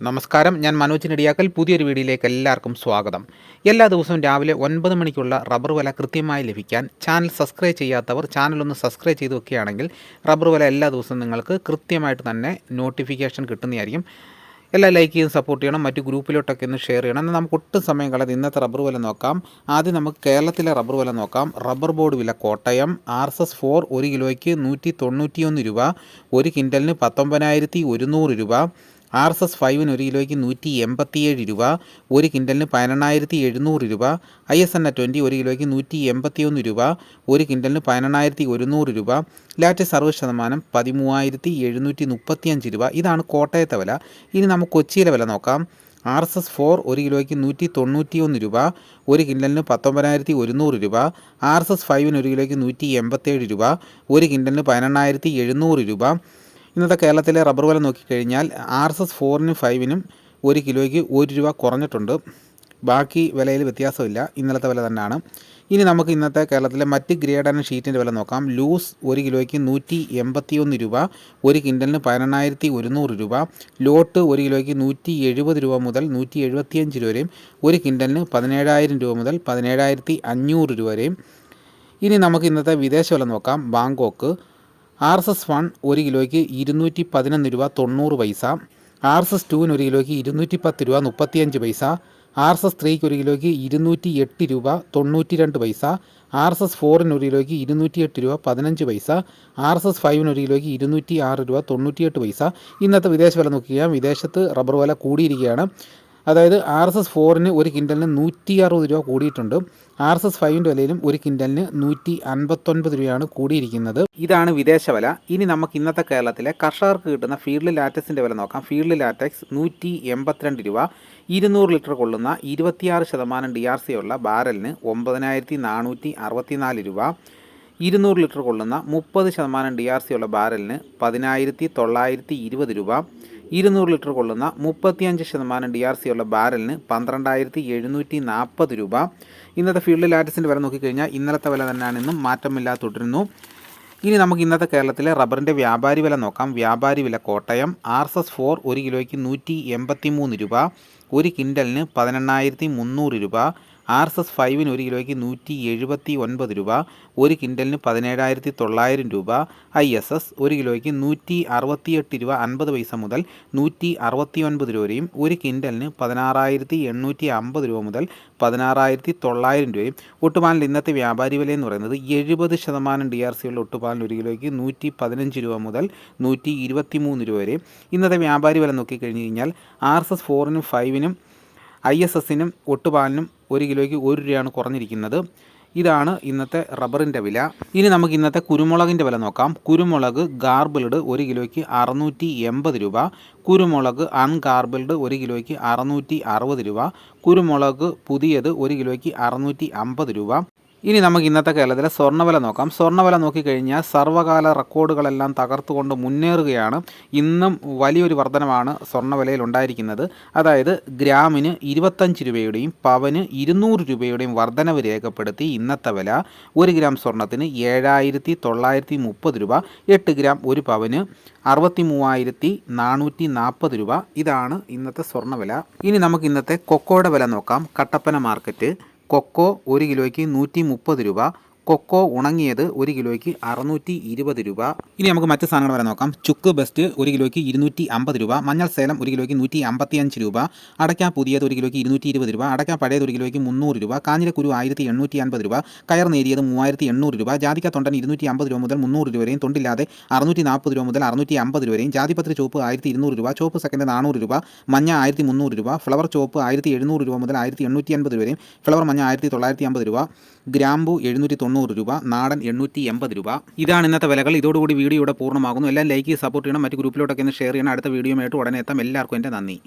നമസ്കാരം. ഞാൻ മനോജ് നെടിയാക്കൽ. പുതിയൊരു വീഡിയോയിലേക്ക് എല്ലാവർക്കും സ്വാഗതം. എല്ലാ ദിവസവും രാവിലെ ഒൻപത് മണിക്കുള്ള റബ്ബർ വില കൃത്യമായി ലഭിക്കാൻ ചാനൽ സബ്സ്ക്രൈബ് ചെയ്യാത്തവർ ചാനൽ ഒന്ന് സബ്സ്ക്രൈബ് ചെയ്ത് വെക്കുകയാണെങ്കിൽ റബ്ബർ വില എല്ലാ ദിവസവും നിങ്ങൾക്ക് കൃത്യമായിട്ട് തന്നെ നോട്ടിഫിക്കേഷൻ കിട്ടുന്നതായിരിക്കും. എല്ലാ ലൈക്ക് ചെയ്തും സപ്പോർട്ട് ചെയ്യണം. മറ്റ് ഗ്രൂപ്പിലോട്ടൊക്കെ ഒന്ന് ഷെയർ ചെയ്യണം. എന്നാൽ നമുക്ക് ഒട്ടും സമയം കളയാതെ ഇന്നത്തെ റബ്ബർ വില നോക്കാം. ആദ്യം നമുക്ക് കേരളത്തിലെ റബ്ബർ വില നോക്കാം. റബ്ബർ ബോർഡ് വില Kottayam. R S S four ഒരു കിലോയ്ക്ക് നൂറ്റി തൊണ്ണൂറ്റിയൊന്ന് രൂപ. ഒരു കിൻഡലിന് പത്തൊമ്പതിനായിരത്തി ഒരുന്നൂറ് രൂപ. ആർ എസ് എസ് ഫൈവിന് ഒരു കിലോയ്ക്ക് നൂറ്റി എൺപത്തിയേഴ് രൂപ ഒരു കിൻഡലിന് പതിനെണ്ണായിരത്തി എഴുന്നൂറ് രൂപ I S N A twenty ഒരു കിലോയ്ക്ക് നൂറ്റി എൺപത്തിയൊന്ന് രൂപ ഒരു കിൻഡലിന് പതിനെണ്ണായിരത്തി ഒരുന്നൂറ് രൂപ ലാറ്റ് അറുപത് ശതമാനം പതിമൂവായിരത്തി എഴുന്നൂറ്റി മുപ്പത്തിയഞ്ച് രൂപ. ഇതാണ് കോട്ടയത്തെ വില. ഇനി നമുക്ക് കൊച്ചിയിലെ വില നോക്കാം. ആർ എസ് എസ് ഫോർ ഒരു കിലോയ്ക്ക് നൂറ്റി തൊണ്ണൂറ്റിയൊന്ന് രൂപ ഒരു കിൻഡലിന് പത്തൊമ്പതിനായിരത്തി ഒരുന്നൂറ് രൂപ ആർ എസ് എസ് ഫൈവിന് ഒരു കിലോയ്ക്ക് നൂറ്റി എൺപത്തേഴ് രൂപ ഒരു കിൻഡലിന് പതിനെണ്ണായിരത്തി എഴുന്നൂറ് രൂപ ഇന്നത്തെ കേരളത്തിലെ റബ്ബർ വില നോക്കിക്കഴിഞ്ഞാൽ ആർ എസ് എസ് ഫോറിനും ഫൈവിനും ഒരു കിലോയ്ക്ക് ഒരു രൂപ കുറഞ്ഞിട്ടുണ്ട്. ബാക്കി വിലയിൽ വ്യത്യാസമില്ല. ഇന്നലത്തെ വില തന്നെയാണ്. ഇനി നമുക്ക് ഇന്നത്തെ കേരളത്തിലെ മറ്റ് ഗ്രേഡ് ആൻഡ് ഷീറ്റിന്റെ വില നോക്കാം. ലൂസ് ഒരു കിലോയ്ക്ക് നൂറ്റി എൺപത്തി ഒന്ന് രൂപ ഒരു കിൻഡലിന് പതിനെണ്ണായിരത്തി ഒരുന്നൂറ് രൂപ ലോട്ട് ഒരു കിലോയ്ക്ക് നൂറ്റി എഴുപത് രൂപ മുതൽ നൂറ്റി എഴുപത്തിയഞ്ച് രൂപ വരെയും ഒരു കിൻഡലിന് പതിനേഴായിരം രൂപ മുതൽ പതിനേഴായിരത്തി അഞ്ഞൂറ് രൂപ വരെയും. ഇനി നമുക്ക് ഇന്നത്തെ വിദേശ വില നോക്കാം. Bangkok R S S one ഒരു കിലോയ്ക്ക് ഇരുന്നൂറ്റി പതിനൊന്ന് രൂപ തൊണ്ണൂറ് പൈസ ആർ എസ് എസ് ടുവിന് ഒരു കിലോയ്ക്ക് ഇരുന്നൂറ്റി പത്ത് രൂപ മുപ്പത്തിയഞ്ച് പൈസ ആർ എസ് എസ് ത്രീക്ക് ഒരു കിലോയ്ക്ക് ഇരുന്നൂറ്റി എട്ട് രൂപ തൊണ്ണൂറ്റി രണ്ട് പൈസ ആർ എസ് എസ് ഫോറിന് ഒരു കിലോയ്ക്ക് ഇരുന്നൂറ്റി എട്ട് രൂപ പതിനഞ്ച് പൈസ ആർ എസ് എസ് ഫൈവിന് ഒരു കിലോയ്ക്ക് ഇരുന്നൂറ്റി ആറ് രൂപ തൊണ്ണൂറ്റിയെട്ട് പൈസ. ഇന്നത്തെ വിദേശ വില നോക്കിയാൽ വിദേശത്ത് റബ്ബർ വില കൂടിയിരിക്കുകയാണ്. അതായത് ആർ എസ് എസ് ഫോറിന് ഒരു കിൻഡലിന് നൂറ്റി അറുപത് രൂപ കൂടിയിട്ടുണ്ട്. ആർ എസ് എസ് ഫൈവിന്റെ വിലയിലും ഒരു കിൻഡലിന് നൂറ്റി അൻപത്തൊൻപത് രൂപയാണ് കൂടിയിരിക്കുന്നത്. ഇതാണ് വിദേശ വില. ഇനി നമുക്ക് ഇന്നത്തെ കേരളത്തിലെ കർഷകർക്ക് കിട്ടുന്ന ഫീൽഡ് ലാറ്റക്സിന്റെ വില നോക്കാം. ഫീൽഡ് ലാറ്റക്സ് നൂറ്റി എൺപത്തിരണ്ട് രൂപ. ഇരുന്നൂറ് ലിറ്റർ കൊള്ളുന്ന ഇരുപത്തിയാറ് ശതമാനം ഡി ആർ സി ഉള്ള ബാരലിന് ഒമ്പതിനായിരത്തി നാനൂറ്റി അറുപത്തിനാല് രൂപ. ഇരുന്നൂറ് ലിറ്റർ കൊള്ളുന്ന മുപ്പത് ശതമാനം ഡി ആർ സി ഉള്ള ബാരലിന് പതിനായിരത്തി തൊള്ളായിരത്തി ഇരുപത് രൂപ. ഇരുന്നൂറ് ലിറ്റർ കൊള്ളുന്ന മുപ്പത്തിയഞ്ച് ശതമാനം ഡി ആർ സി ഉള്ള ബാരലിന് പന്ത്രണ്ടായിരത്തി എഴുന്നൂറ്റി നാൽപ്പത് രൂപ. ഇന്നത്തെ ഫീൽഡ് ലാറ്റസിന്റെ വില നോക്കിക്കഴിഞ്ഞാൽ ഇന്നലത്തെ വില തന്നെയാണ് ഇന്നും മാറ്റമില്ലാതെ തുടരുന്നു. ഇനി നമുക്ക് ഇന്നത്തെ കേരളത്തിലെ റബ്ബറിന്റെ വ്യാപാരി വില നോക്കാം. വ്യാപാരി വില Kottayam R S S four ഒരു കിലോയ്ക്ക് നൂറ്റി എൺപത്തി മൂന്ന് രൂപ. ഒരു കിൻഡലിന് പതിനെണ്ണായിരത്തി മുന്നൂറ് രൂപ. ആർ എസ് എസ് ഫൈവിന് ഒരു കിലോയ്ക്ക് നൂറ്റി എഴുപത്തി ഒൻപത് രൂപ ഒരു കിൻഡലിന് പതിനേഴായിരത്തി തൊള്ളായിരം രൂപ ഐ എസ് എസ് ഒരു കിലോയ്ക്ക് നൂറ്റി അറുപത്തിയെട്ട് രൂപ അൻപത് പൈസ മുതൽ നൂറ്റി അറുപത്തി ഒൻപത് രൂപ വരെയും ഒരു കിൻഡലിന് പതിനാറായിരത്തി എണ്ണൂറ്റി അമ്പത് രൂപ മുതൽ പതിനാറായിരത്തി തൊള്ളായിരം രൂപയും. ഒട്ടുപാലിൽ ഇന്നത്തെ വ്യാപാരി വില എന്ന് പറയുന്നത് എഴുപത് ശതമാനം ഡി ആർ സിയുള്ള ഒട്ടുപാലിന് ഒരു കിലോയ്ക്ക് നൂറ്റി പതിനഞ്ച് രൂപ മുതൽ നൂറ്റി ഇരുപത്തി മൂന്ന് രൂപ വരെ ഇന്നത്തെ വ്യാപാരി വില നോക്കിക്കഴിഞ്ഞ് കഴിഞ്ഞാൽ ആർ എസ് എസ് ഫോറിനും ഫൈവിനും ഐ എസ് എസിനും ഒട്ടുപാലിനും ഒരു കിലോയ്ക്ക് ഒരു രൂപയാണ് കുറഞ്ഞിരിക്കുന്നത്. ഇതാണ് ഇന്നത്തെ റബ്ബറിന്റെ വില. ഇനി നമുക്ക് ഇന്നത്തെ കുരുമുളകിന്റെ വില നോക്കാം. കുരുമുളക് ഗാർബിൾഡ് ഒരു കിലോയ്ക്ക് അറുന്നൂറ്റി എൺപത് രൂപ. കുരുമുളക് അൺഗാർബിൾഡ് ഒരു കിലോയ്ക്ക് അറുന്നൂറ്റി അറുപത് രൂപ. കുരുമുളക് പുതിയത് ഒരു കിലോയ്ക്ക് അറുന്നൂറ്റി അമ്പത് രൂപ. ഇനി നമുക്ക് ഇന്നത്തെ കേരളത്തിലെ സ്വർണവില നോക്കാം. സ്വർണവില നോക്കിക്കഴിഞ്ഞാൽ സർവകാല റെക്കോർഡുകളെല്ലാം തകർത്തുകൊണ്ട് മുന്നേറുകയാണ്. ഇന്നും വലിയൊരു വർധനമാണ് സ്വർണവിലയിൽ ഉണ്ടായിരിക്കുന്നത്. അതായത് ഗ്രാമിന് ഇരുപത്തഞ്ച് രൂപയുടെയും പവന് ഇരുന്നൂറ് രൂപയുടെയും വർധനവ് രേഖപ്പെടുത്തി ഇന്നത്തെ വില ഒരു ഗ്രാം സ്വർണത്തിന് ഏഴായിരത്തി തൊള്ളായിരത്തി മുപ്പത് രൂപ എട്ട് ഗ്രാം ഒരു പവന് അറുപത്തി മൂവായിരത്തി നാനൂറ്റി നാൽപ്പത് രൂപ. ഇതാണ് ഇന്നത്തെ സ്വർണവില. ഇനി നമുക്ക് ഇന്നത്തെ കൊക്കോയുടെ വില നോക്കാം. കട്ടപ്പന മാർക്കറ്റ്. കൊക്കോ ഒരു കിലോയ്ക്ക് നൂറ്റി മുപ്പത് രൂപ. കൊക്കോ ഉണങ്ങിയത് ഒരു കിലോയ്ക്ക് അറുന്നൂറ്റി ഇരുപത് രൂപ. ഇനി നമുക്ക് മറ്റു സാധനങ്ങൾ വരെ നോക്കാം. ചുക്ക് ബെസ്റ്റ് ഒരു കിലോയ്ക്ക് ഇരുന്നൂറ്റി അമ്പത് രൂപ. മഞ്ഞൾ സേലം ഒരു കിലോയ്ക്ക് നൂറ്റി അമ്പത്തി അഞ്ച് രൂപ. അടയ്ക്ക പുതിയത് ഒരു കിലോയ്ക്ക് ഇരുന്നൂറ്റി ഇരുപത് രൂപ. അടയ്ക്ക പഴയത് ഒരു കിലോയ്ക്ക് മുന്നൂറ് രൂപ. കാഞ്ഞിരക്കുരു ആയിരത്തി എണ്ണൂറ്റി അൻപത് രൂപ. കയർ നേരിയത് മൂവായിരത്തി എണ്ണൂറ് രൂപ. ജാതിക്ക തൊണ്ടൻ ഇരുന്നൂറ്റി അമ്പത് രൂപ മുതൽ മുന്നൂറ് രൂപ വരെയും. തൊണ്ടില്ലാതെ അറുന്നൂറ്റി നാൽപ്പത് രൂപ മുതൽ അറുന്നൂറ്റി അമ്പത് രൂപ വരെയും. ജാതിപത്രി ചോപ്പ് ആയിരത്തി ഇരുന്നൂറ് രൂപ. ചോപ്പ് സെക്കൻഡ് നാനൂറ് രൂപ. മഞ്ഞ ആയിരത്തി മുന്നൂറ് രൂപ. ഫ്ലവർ ചോപ്പ് ആയിരത്തി എഴുന്നൂറ് രൂപ മുതൽ ആയിരത്തി എണ്ണൂറ്റി അൻപത് വരെയും. ഫ്ലവർ മഞ്ഞ ആയിരത്തി തൊള്ളായിരത്തി അമ്പത് രൂപ. ഗ്രാമ്പു എഴുന്നൂറ്റി തൊണ്ണൂറ് രൂപ നാടൻ എണ്ണൂറ്റി എൺപത് രൂപ. ഇതാണ് ഇന്നത്തെ വിലകൾ. ഇതോടുകൂടി വീഡിയോ ഇവിടെ പൂർണമാകുന്നു. എല്ലാം ലൈക്ക് സപ്പോർട്ട് ചെയ്യണം. മറ്റ് ഗ്രൂപ്പിലോട്ടൊക്കെ ഒന്ന് ഷെയർ ചെയ്യണം. അടുത്ത വീഡിയോ ആയിട്ട് ഉടനെ എത്താം. എല്ലാവർക്കും എന്റെ നന്ദി.